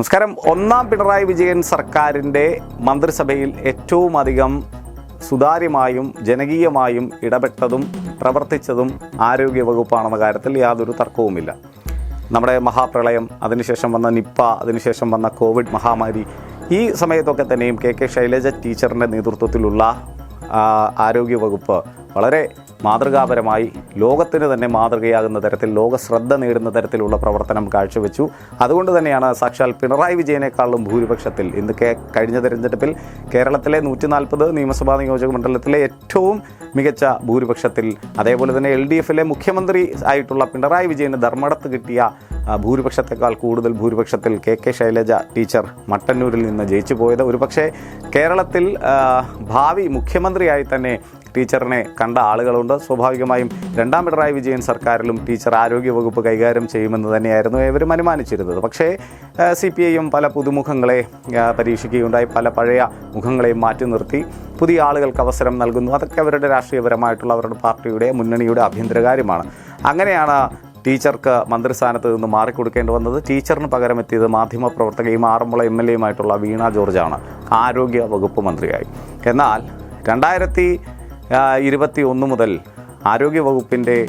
നമസ്കാരം. ഒന്നാം പിണറായി വിജയൻ സർക്കാരിന്റെ മന്ത്രിസഭയിൽ ഏറ്റവും അധികം സുതാര്യമായും ജനകീയമായും ഇടപെട്ടതും പ്രവർത്തിച്ചതും ആരോഗ്യ വകുപ്പാണെന്ന കാര്യത്തിൽ യാതൊരു തർക്കവുമില്ല. നമ്മുടെ മഹാപ്രളയം അതിനുശേഷം വന്ന നിപ്പ അതിനുശേഷം വന്ന കോവിഡ് മഹാമാരി ഈ സമയത്തൊക്കെ തന്നെയും കെ കെ ശൈലജ ടീച്ചറിന്റെ നേതൃത്വത്തിലുള്ള ആരോഗ്യ വകുപ്പ് വളരെ മാതൃകാപരമായി ലോകത്തിന് തന്നെ മാതൃകയാകുന്ന തരത്തിൽ ലോക ശ്രദ്ധ നേടുന്ന തരത്തിലുള്ള പ്രവർത്തനം കാഴ്ചവെച്ചു. അതുകൊണ്ട് തന്നെയാണ് സാക്ഷാൽ പിണറായി വിജയനേക്കാളും ഭൂരിപക്ഷത്തിൽ ഇന്ന് കഴിഞ്ഞ തെരഞ്ഞെടുപ്പിൽ കേരളത്തിലെ നൂറ്റി നാൽപ്പത് നിയമസഭാ നിയോജക മണ്ഡലത്തിലെ ഏറ്റവും മികച്ച ഭൂരിപക്ഷത്തിൽ അതേപോലെ തന്നെ എൽ ഡി എഫിലെ മുഖ്യമന്ത്രി ആയിട്ടുള്ള പിണറായി വിജയന് ധർമ്മടത്ത് കിട്ടിയ ഭൂരിപക്ഷത്തെക്കാൾ കൂടുതൽ ഭൂരിപക്ഷത്തിൽ കെ കെ ശൈലജ ടീച്ചർ മട്ടന്നൂരിൽ നിന്ന് ജയിച്ചു പോയത് ഒരുപക്ഷെ കേരളത്തിൽ ഭാവി മുഖ്യമന്ത്രിയായി തന്നെ ടീച്ചറിനെ കണ്ട ആളുകളുണ്ട്. സ്വാഭാവികമായും രണ്ടാം പിണറായി വിജയൻ സർക്കാരിലും ടീച്ചർ ആരോഗ്യ വകുപ്പ് കൈകാര്യം ചെയ്യുമെന്ന് തന്നെയായിരുന്നു ഇവരും അനുമാനിച്ചിരുന്നത്. പക്ഷേ സി പി ഐയും പല പുതുമുഖങ്ങളെ പരീക്ഷിക്കുകയുണ്ടായി. പല പഴയ മുഖങ്ങളെയും മാറ്റി നിർത്തി. പുതിയ ആളുകൾക്ക് അവസരം നൽകുന്നു. അതൊക്കെ അവരുടെ രാഷ്ട്രീയപരമായിട്ടുള്ള അവരുടെ പാർട്ടിയുടെ മുന്നണിയുടെ ആഭ്യന്തരകാര്യമാണ്. അങ്ങനെയാണ് ടീച്ചർക്ക് മന്ത്രിസ്ഥാനത്ത് നിന്ന് മാറിക്കൊടുക്കേണ്ടി വന്നത്. ടീച്ചറിന് പകരം എത്തിയത് മാധ്യമപ്രവർത്തകയും ആറന്മുള എം എൽ എയുമായിട്ടുള്ള വീണ ജോർജാണ് ആരോഗ്യ വകുപ്പ് മന്ത്രിയായി. എന്നാൽ രണ്ടായിരത്തി ഇരുപത്തി ഒന്ന് മുതൽ ആരോഗ്യവകുപ്പിന്റെ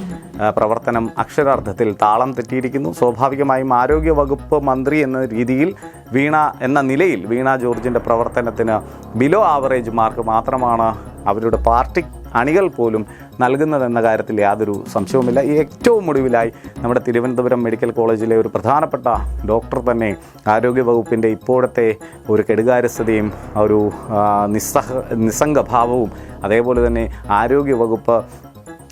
പ്രവർത്തനം അക്ഷരാർത്ഥത്തിൽ താളം തെറ്റിയിരിക്കുന്നു. സ്വാഭാവികമായും ആരോഗ്യവകുപ്പ് മന്ത്രി എന്ന രീതിയിൽ വീണ എന്ന നിലയിൽ വീണ ജോർജിന്റെ പ്രവർത്തനത്തിന് ബിലോ ആവറേജ് മാർക്ക് മാത്രമാണ് അവരുടെ പാർട്ടി അണികൾ പോലും നൽകുന്നതെന്ന കാര്യത്തിൽ യാതൊരു സംശയവുമില്ല. ഏറ്റവും ഒടുവിലായി നമ്മുടെ തിരുവനന്തപുരം മെഡിക്കൽ കോളേജിലെ ഒരു പ്രധാനപ്പെട്ട ഡോക്ടർ തന്നെ ആരോഗ്യവകുപ്പിന്റെ ഇപ്പോഴത്തെ ഒരു കെടുകാര്യസ്ഥതയും ഒരു നിസ്സഹ നിസ്സംഗഭാവവും അതേപോലെ തന്നെ ആരോഗ്യവകുപ്പ്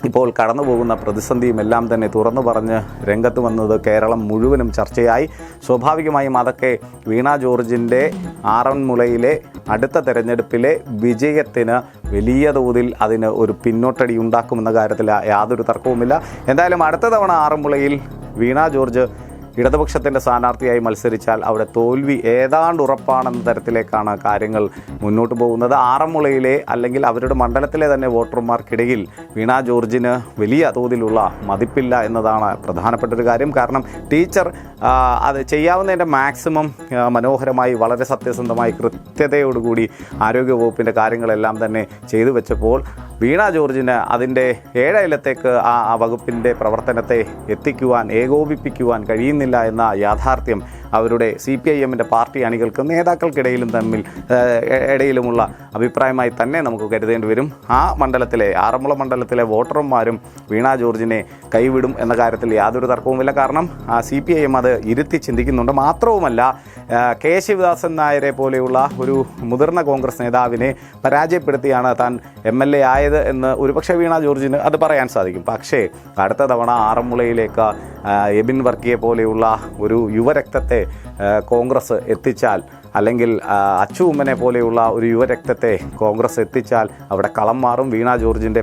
ഇപ്പോൾ കടന്നു പോകുന്ന പ്രതിസന്ധിയും എല്ലാം തന്നെ തുറന്നു പറഞ്ഞ് രംഗത്ത് വന്നത് കേരളം മുഴുവനും ചർച്ചയായി. സ്വാഭാവികമായും അതൊക്കെ വീണ ജോർജിന്റെ ആറന്മുളയിലെ അടുത്ത തെരഞ്ഞെടുപ്പിലെ വിജയത്തിന് വലിയ തോതിൽ അതിന് ഒരു പിന്നോട്ടടി ഉണ്ടാക്കുമെന്ന കാര്യത്തിൽ യാതൊരു തർക്കവുമില്ല. എന്തായാലും അടുത്ത തവണ ആറന്മുളയിൽ വീണ ജോർജ് ഇടതുപക്ഷത്തിന്റെ സ്ഥാനാർത്ഥിയായി മത്സരിച്ചാൽ അവിടെ തോൽവി ഏതാണ്ട് ഉറപ്പാണെന്ന തരത്തിലേക്കാണ് കാര്യങ്ങൾ മുന്നോട്ട് പോകുന്നത്. ആറന്മുളയിലെ അല്ലെങ്കിൽ അവരുടെ മണ്ഡലത്തിലെ തന്നെ വോട്ടർമാർക്കിടയിൽ വീണ ജോർജിന് വലിയ തോതിലുള്ള മതിപ്പില്ല എന്നതാണ് പ്രധാനപ്പെട്ട ഒരു കാര്യം. കാരണം ടീച്ചർ അത് ചെയ്യാവുന്നതിന്റെ മാക്സിമം മനോഹരമായി വളരെ സത്യസന്ധമായി കൃത്യതയോടുകൂടി ആരോഗ്യവകുപ്പിന്റെ കാര്യങ്ങളെല്ലാം തന്നെ ചെയ്തു വെച്ചപ്പോൾ വീണ ജോർജിന് അതിന്റെ ഏഴയിലത്തേക്ക് ആ വകുപ്പിന്റെ പ്രവർത്തനത്തെ എത്തിക്കുവാൻ ഏകോപിപ്പിക്കുവാൻ കഴിയുന്നില്ല എന്ന യാഥാർത്ഥ്യം അവരുടെ സി പി ഐ എമ്മിന്റെ പാർട്ടി അണികൾക്കും നേതാക്കൾക്കിടയിലും തമ്മിൽ ഇടയിലുമുള്ള അഭിപ്രായമായി തന്നെ നമുക്ക് കരുതേണ്ടി വരും. ആ മണ്ഡലത്തിലെ ആറന്മുള മണ്ഡലത്തിലെ വോട്ടർമാരും വീണ ജോർജിനെ കൈവിടും എന്ന കാര്യത്തിൽ യാതൊരു തർക്കവുമില്ല. കാരണം സി പി ഐ എം അത് ഇരുത്തി ചിന്തിക്കുന്നുണ്ട്. മാത്രവുമല്ല കെ ശിവദാസൻ നായരെ പോലെയുള്ള ഒരു മുതിർന്ന കോൺഗ്രസ് നേതാവിനെ പരാജയപ്പെടുത്തിയാണ് താൻ എം എൽ എ ആയത് എന്ന് ഒരുപക്ഷെ വീണ ജോർജിന് അത് പറയാൻ സാധിക്കും. പക്ഷേ അടുത്ത തവണ ആറന്മുളയിലേക്ക് എബിൻ വർക്കിയെ പോലെയുള്ള ഒരു യുവരക്തത്തെ കോൺഗ്രസ് എത്തിച്ചാൽ അല്ലെങ്കിൽ അച്ചു ഉമ്മനെ പോലെയുള്ള ഒരു യുവരക്തത്തെ കോൺഗ്രസ് എത്തിച്ചാൽ അവിടെ കളം മാറും വീണ ജോർജിന്റെ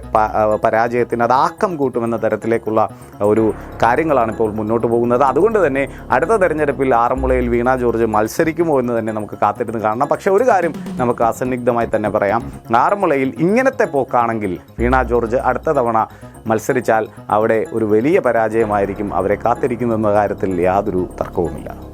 പരാജയത്തിന് അത് ആക്കം കൂട്ടുമെന്ന തരത്തിലേക്കുള്ള ഒരു കാര്യങ്ങളാണ് ഇപ്പോൾ മുന്നോട്ട് പോകുന്നത്. അതുകൊണ്ട് തന്നെ അടുത്ത തെരഞ്ഞെടുപ്പിൽ ആറന്മുളയിൽ വീണ ജോർജ് മത്സരിക്കുമോ എന്ന് തന്നെ നമുക്ക് കാത്തിരുന്ന് കാണണം. പക്ഷേ ഒരു കാര്യം നമുക്ക് അസന്നിഗ്ധമായി തന്നെ പറയാം. ആറന്മുളയിൽ ഇങ്ങനത്തെ പോക്കാണെങ്കിൽ വീണ ജോർജ് അടുത്ത തവണ മത്സരിച്ചാൽ അവിടെ ഒരു വലിയ പരാജയമായിരിക്കും അവരെ കാത്തിരിക്കുന്നെന്ന കാര്യത്തിൽ യാതൊരു തർക്കവുമില്ല.